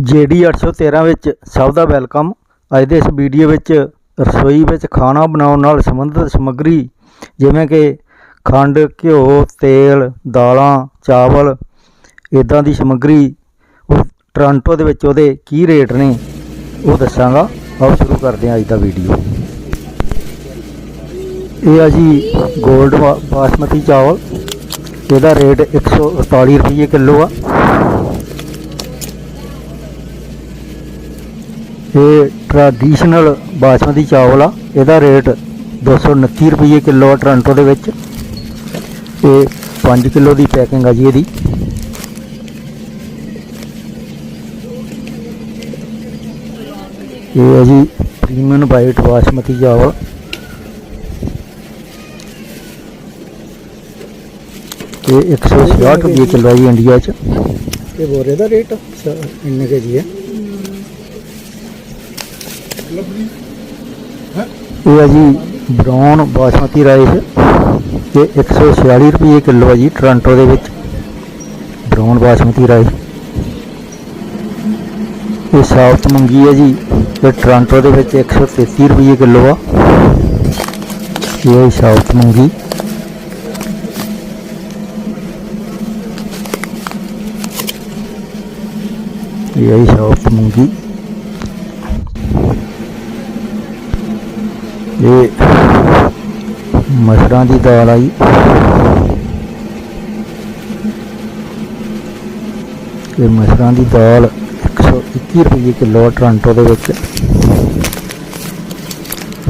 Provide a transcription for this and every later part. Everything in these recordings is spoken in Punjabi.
ਜੀਡੀ 813 ਵਿੱਚ ਸਭ ਦਾ ਵੈਲਕਮ। ਅੱਜ ਦੇ ਇਸ ਵੀਡੀਓ ਵਿੱਚ ਰਸੋਈ ਵਿੱਚ ਖਾਣਾ ਬਣਾਉਣ ਨਾਲ ਸੰਬੰਧਿਤ ਸਮੱਗਰੀ ਜਿਵੇਂ ਕਿ ਖੰਡ, ਘਿਓ, ਤੇਲ, ਦਾਲਾਂ, ਚਾਵਲ ਇਦਾਂ ਦੀ ਸਮੱਗਰੀ ਉਹ ਟੋਰਾਂਟੋ ਦੇ ਵਿੱਚ ਉਹਦੇ ਕੀ ਰੇਟ ਨੇ ਉਹ ਦੱਸਾਂਗਾ। ਆਓ ਸ਼ੁਰੂ ਕਰਦੇ ਹਾਂ ਅੱਜ ਦਾ ਵੀਡੀਓ। ਇਹ ਆ ਜੀ 골ਡ ਬਾਸਮਤੀ ਚਾਵਲ। ਇਹਦਾ ਰੇਟ 148 ਰੁਪਏ ਕਿਲੋ ਆ। ਇਹ ਟ੍ਰੈਡੀਸ਼ਨਲ ਬਾਸਮਤੀ ਚਾਵਲ ਆ। ਇਹਦਾ ਰੇਟ 229 ਰੁਪਏ ਕਿਲੋ ਆ ਟੋਰਾਂਟੋ ਦੇ ਵਿੱਚ। ਇਹ 5 ਕਿਲੋ ਦੀ ਪੈਕਿੰਗ ਆ ਜੀ ਇਹਦੀ। ਇਹ ਹੈ ਜੀ ਪ੍ਰੀਮੀਅਮ ਵਾਈਟ ਬਾਸਮਤੀ ਚਾਵਲ। ਇਹ 160 ਰੁਪਏ ਕਿਲੋ ਆ ਜੀ ਇੰਡੀਆ 'ਚ। ਇਹ ਬੋਰੇ ਦਾ ਰੇਟ ਇੰਨੇ ਕੇ ਜੀ ਹੈ ਇਹ ਹੈ ਜੀ ਬ੍ਰਾਊਨ ਬਾਸਮਤੀ ਰਾਈਸ ਇਹ 146 ਰੁਪਏ ਕਿਲੋ ਹੈ ਜੀ ਟੋਰਾਂਟੋ ਦੇ ਵਿੱਚ ਬ੍ਰਾਊਨ ਬਾਸਮਤੀ ਰਾਈਸ। ਇਹ ਸਾਊਥ ਮੂੰਗੀ ਹੈ ਜੀ ਇਹ ਟੋਰਾਂਟੋ ਦੇ ਵਿੱਚ 133 ਰੁਪਏ ਕਿਲੋ ਆ। ਇਹ ਹੈ ਸਾਊਥ ਮੂੰਗੀ। ਇਹ ਹੈ ਸਾਊਥ ਮੂੰਗੀ। ਇਹ ਮਸਰਾਂ ਦੀ ਦਾਲ ਆਈ। ਇਹ ਮਸਰਾਂ ਦੀ ਦਾਲ 121 ਰੁਪਏ ਕਿਲੋ ਟੋਰਾਂਟੋ ਦੇ ਵਿੱਚ।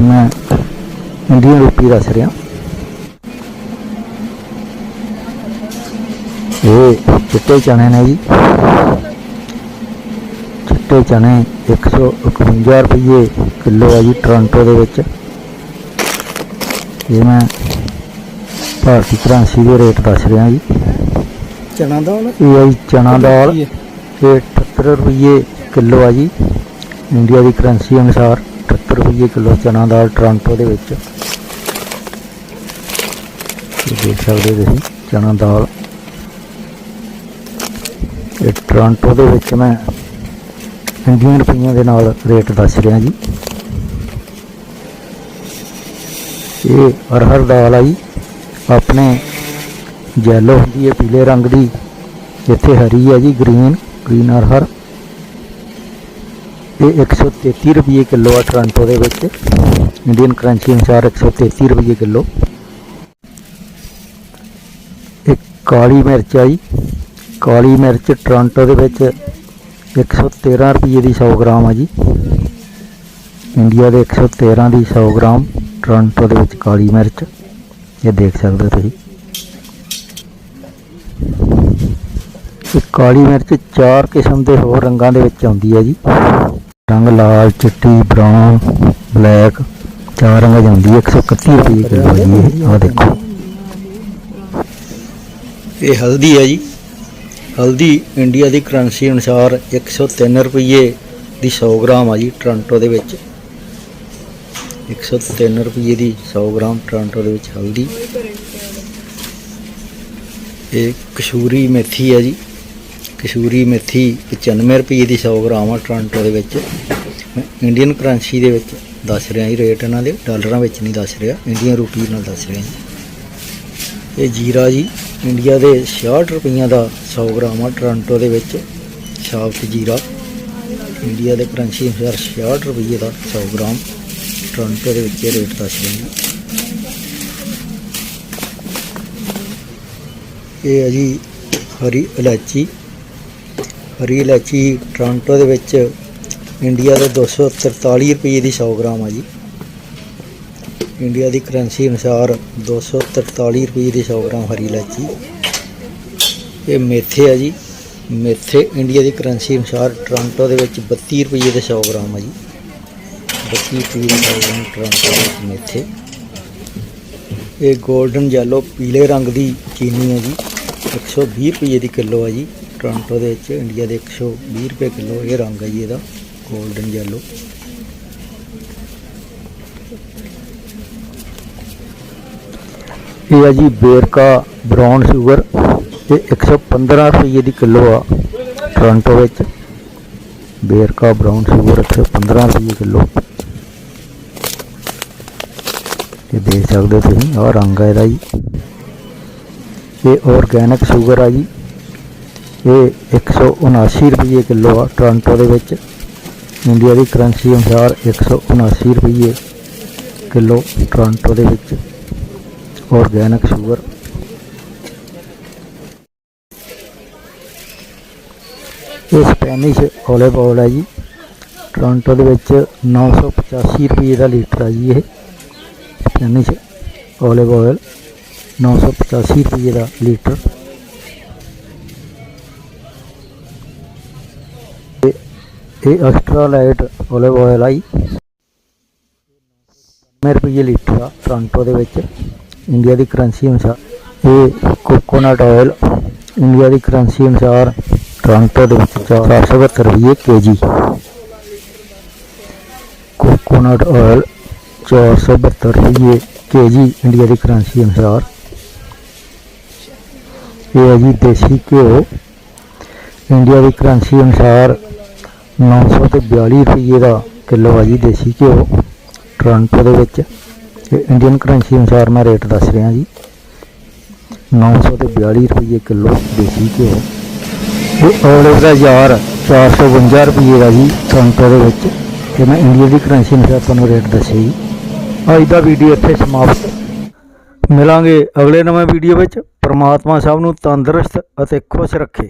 ਮੈਂ ਇੰਡੀਅਨ ਰੁਪੀ ਦੱਸ ਰਿਹਾ। ਇਹ ਚਿੱਟੇ ਚਨੇ ਨੇ ਜੀ। ਚਿੱਟੇ ਚਣੇ 151 ਰੁਪਏ ਕਿਲੋ ਹੈ ਜੀ ਟੋਰਾਂਟੋ ਦੇ ਵਿੱਚ। ਇਹ ਮੈਂ ਭਾਰਤੀ ਕਰੰਸੀ ਦੇ ਰੇਟ ਦੱਸ ਰਿਹਾ ਜੀ। ਚਨਾ ਦਾ ਹੁਣ ਇਹ ਹੈ ਜੀ ਚਨਾ ਦਾਲ। ਇਹ 78 ਰੁਪਏ ਕਿਲੋ ਆ ਜੀ। ਇੰਡੀਆ ਦੀ ਕਰੰਸੀ ਅਨੁਸਾਰ 78 ਰੁਪਏ ਕਿਲੋ ਚਨਾ ਦਾਲ ਟੋਰਾਂਟੋ ਦੇ ਵਿੱਚ। ਇਹ ਦੇਖ ਸਕਦੇ ਹੋ ਤੁਸੀਂ ਚਨਾ ਦਾਲ। ਇਹ ਟੋਰਾਂਟੋ ਦੇ ਵਿੱਚ ਮੈਂ ਇੰਡੀਅਨ ਰੁਪਈਆਂ ਦੇ ਨਾਲ ਰੇਟ ਦੱਸ ਰਿਹਾ ਜੀ। ਇਹ ਅਰਹਰ ਦਾਲ ਆ ਜੀ ਆਪਣੇ ਜੈਲੋ ਹੁੰਦੀ ਹੈ, ਪੀਲੇ ਰੰਗ ਦੀ। ਇੱਥੇ ਹਰੀ ਹੈ ਜੀ ਗ੍ਰੀਨ ਗ੍ਰੀਨ ਅਰਹਰ ਇਹ 133 ਰੁਪਏ ਕਿਲੋ ਆ ਟੋਰਾਂਟੋ ਦੇ ਵਿੱਚ। ਇੰਡੀਅਨ ਕਰੰਸੀ ਅਨੁਸਾਰ 133 ਰੁਪਏ ਕਿਲੋ। ਇੱਕ ਕਾਲੀ ਮਿਰਚ ਆ ਜੀ ਕਾਲੀ ਮਿਰਚ ਟੋਰਾਂਟੋ ਦੇ ਵਿੱਚ 113 ਰੁਪਏ ਦੀ 100 ਗ੍ਰਾਮ ਆ ਜੀ। ਇੰਡੀਆ ਦੇ 113 ਦੀ 100 ਗ੍ਰਾਮ। ਟੋਰਾਂਟੋ ਦੇ ਵਿੱਚ ਕਾਲੀ ਮਿਰਚ, ਇਹ ਦੇਖ ਸਕਦੇ ਹੋ ਤੁਸੀਂ। ਇਹ ਕਾਲੀ ਮਿਰਚ ਚਾਰ ਕਿਸਮ ਦੇ ਹੋਰ ਰੰਗਾਂ ਦੇ ਵਿੱਚ ਆਉਂਦੀ ਹੈ ਜੀ। ਰੰਗ ਲਾਲ, ਚਿੱਟੀ, ਬਰਾਊਨ, ਬਲੈਕ ਚਾਰ ਰੰਗਾਂ 'ਚ ਆਉਂਦੀ ਹੈ। 131 ਰੁਪਏ ਕਿਲੋ ਜੀ ਇਹ। ਆਹ ਦੇਖੋ। ਇਹ ਹਲਦੀ ਹੈ ਜੀ। ਹਲਦੀ ਇੰਡੀਆ ਦੀ ਕਰੰਸੀ ਅਨੁਸਾਰ 103 ਰੁਪਏ ਦੀ 100 ਗ੍ਰਾਮ ਆ ਜੀ ਟੋਰਾਂਟੋ ਦੇ ਵਿੱਚ। 103 ਰੁਪਏ ਦੀ 100 ਗ੍ਰਾਮ ਟਰਾਂਟੋ ਦੇ ਵਿੱਚ ਹਲਦੀ। ਇਹ ਕਸ਼ੂਰੀ ਮੇਥੀ ਹੈ ਜੀ। ਕਸ਼ੂਰੀ ਮੇਥੀ 95 ਰੁਪਏ ਦੀ 100 ਗ੍ਰਾਮ ਆ ਟਰਾਂਟੋ ਦੇ ਵਿੱਚ। ਮੈਂ ਇੰਡੀਅਨ ਕਰੰਸੀ ਦੇ ਵਿੱਚ ਦੱਸ ਰਿਹਾ ਜੀ, ਰੇਟ ਇਹਨਾਂ ਦੇ। ਡਾਲਰਾਂ ਵਿੱਚ ਨਹੀਂ ਦੱਸ ਰਿਹਾ, ਇੰਡੀਅਨ ਰੁਪਏ ਨਾਲ ਦੱਸ ਰਿਹਾ ਜੀ। ਇਹ ਜੀਰਾ ਜੀ, ਇੰਡੀਆ ਦੇ 66 ਰੁਪਈਆਂ ਦਾ 100 ਗ੍ਰਾਮ ਆ ਟਰਾਂਟੋ ਦੇ ਵਿੱਚ। ਸਾਬਤ ਜੀਰਾ, ਇੰਡੀਆ ਦੇ ਕਰੰਸੀ ਅਨੁਸਾਰ 66 ਰੁਪਏ ਦਾ 100 ਗ੍ਰਾਮ। ਟੋਰਾਂਟੋ ਦੇ ਵਿੱਚ ਇਹ ਰੇਟ ਦੱਸ ਰਹੇ ਨੇ ਇਹ ਹੈ ਜੀ ਹਰੀ ਇਲਾਚੀ। ਹਰੀ ਇਲਾਚੀ ਟੋਰਾਂਟੋ ਦੇ ਵਿੱਚ ਇੰਡੀਆ ਦੇ 243 ਰੁਪਏ ਦੀ 100 ਗ੍ਰਾਮ ਆ ਜੀ। ਇੰਡੀਆ ਦੀ ਕਰੰਸੀ ਅਨੁਸਾਰ 243 ਰੁਪਏ ਦੀ 100 ਗ੍ਰਾਮ ਹਰੀ ਇਲਾਚੀ। ਇਹ ਮੇਥੇ ਆ ਜੀ। ਮੇਥੇ ਇੰਡੀਆ ਦੀ ਕਰੰਸੀ ਅਨੁਸਾਰ ਟੋਰਾਂਟੋ ਦੇ ਵਿੱਚ 32 ਰੁਪਏ ਦੇ 100 ਗ੍ਰਾਮ ਆ ਜੀ। 32 ਰੁਪਏ ਦੇ 100 ਗ੍ਰਾਮ ਟੋਰਾਂਟੋ ਦੇ ਵਿੱਚ ਮੇਥੇ ਇਹ 골ਡਨ ਯੈਲੋ ਪੀਲੇ ਰੰਗ ਦੀ ਚੀਨੀ ਹੈ ਜੀ। 120 ਰੁਪਏ ਦੀ ਕਿਲੋ ਹੈ ਜੀ। ਟੋਰਾਂਟੋ ਦੇ ਵਿੱਚ ਇੰਡੀਆ ਦੇ 120 ਰੁਪਏ ਕਿਲੋ ਇਹ ਰੰਗ ਹੈ ਜੀ ਇਹਦਾ 골ਡਨ ਯੈਲੋ ਇਹ ਹੈ ਜੀ ਬੇਰਕਾ ਬ੍ਰਾਊਨ ਸ਼ੂਗਰ ਇਹ 115 ਰੁਪਏ ਦੀ ਕਿਲੋ ਆ ਟੋਰਾਂਟੋ ਵਿੱਚ। ਬੇਰਕਾ ਬ੍ਰਾਊਨ ਸ਼ੂਗਰ 115 ਰੁਪਏ ਕਿਲੋ। ਇਹ ਦੇਖ ਸਕਦੇ ਹੋ ਤੁਸੀਂ ਆਹ ਰੰਗ ਹੈ ਇਹਦਾ ਜੀ ਇਹ ਆਰਗੈਨਿਕ ਸ਼ੂਗਰ ਆ ਜੀ ਇਹ 179 ਰੁਪਏ ਕਿਲੋ ਆ ਟੋਰਾਂਟੋ ਦੇ ਵਿੱਚ ਇੰਡੀਆ ਦੀ ਕਰੰਸੀ ਅਨੁਸਾਰ 179 ਰੁਪਏ ਕਿਲੋ ਟੋਰਾਂਟੋ ਦੇ ਵਿੱਚ ਆਰਗੈਨਿਕ ਸ਼ੂਗਰ ਇਹ ਸਪੈਨਿਸ਼ ਓਲਿਵ ਆਇਲ ਹੈ ਜੀ ਟੋਰਾਂਟੋ ਦੇ ਵਿੱਚ 985 ਰੁਪਏ ਦਾ ਲੀਟਰ ਆ ਜੀ ਇਹ ਸਪੈਨਿਸ਼ ਓਲਿਵ ਆਇਲ 985 ਰੁਪਏ ਦਾ ਲੀਟਰ ਇਹ ਇਹ ਐਕਸਟਰਾ ਲਾਈਟ ਓਲਿਵ ਆਇਲ ਆਈ 90 ਰੁਪਏ ਲੀਟਰ ਆ ਟੋਰਾਂਟੋ ਦੇ ਵਿੱਚ ਇੰਡੀਆ ਦੀ ਕਰੰਸੀ ਅਨੁਸਾਰ ਇਹ ਕੋਕੋਨਟ ਆਇਲ ਇੰਡੀਆ ਦੀ ਕਰੰਸੀ ਅਨੁਸਾਰ ਟੋਰਾਂਟੋ ਦੇ ਵਿੱਚ 472 ਰੁਪਏ ਕੇਜੀ ਕੋਕੋਨਟ ਆਇਲ 472 ਰੁਪਏ ਕੇਜੀ ਇੰਡੀਆ ਦੀ ਕਰੰਸੀ ਅਨੁਸਾਰ। ਇਹ ਹੈ ਜੀ ਦੇਸੀ ਘਿਓ। ਇੰਡੀਆ ਦੀ ਕਰੰਸੀ ਅਨੁਸਾਰ 942 ਰੁਪਏ ਦਾ ਕਿਲੋ ਹੈ ਜੀ ਦੇਸੀ ਘਿਓ ਟੋਰਾਂਟੋ ਦੇ ਵਿੱਚ। ਇਹ ਇੰਡੀਅਨ ਕਰੰਸੀ ਅਨੁਸਾਰ ਮੈਂ ਰੇਟ ਦੱਸ ਰਿਹਾ ਜੀ। 942 ਰੁਪਏ ਕਿਲੋ ਦੇਸੀ ਘਿਓ। ਇਹ ਔਲਿਵ ਦਾ ਯਾਰ 452 ਰੁਪਏ ਦਾ ਜੀ ਟੋਰਾਂਟੋ ਦੇ ਵਿੱਚ। ਤੇ ਮੈਂ ਇੰਡੀਆ ਦੀ ਕਰੰਸੀ ਅਨੁਸਾਰ ਤੁਹਾਨੂੰ ਰੇਟ ਦੱਸਿਆ ਜੀ। ਅੱਜ ਦਾ ਵੀਡੀਓ ਇੱਥੇ ਸਮਾਪਤ। ਮਿਲਾਂਗੇ ਅਗਲੇ ਨਵੇਂ ਵੀਡੀਓ ਵਿੱਚ। ਪ੍ਰਮਾਤਮਾ ਸਭ ਨੂੰ ਤੰਦਰੁਸਤ ਅਤੇ ਖੁਸ਼ ਰੱਖੇ।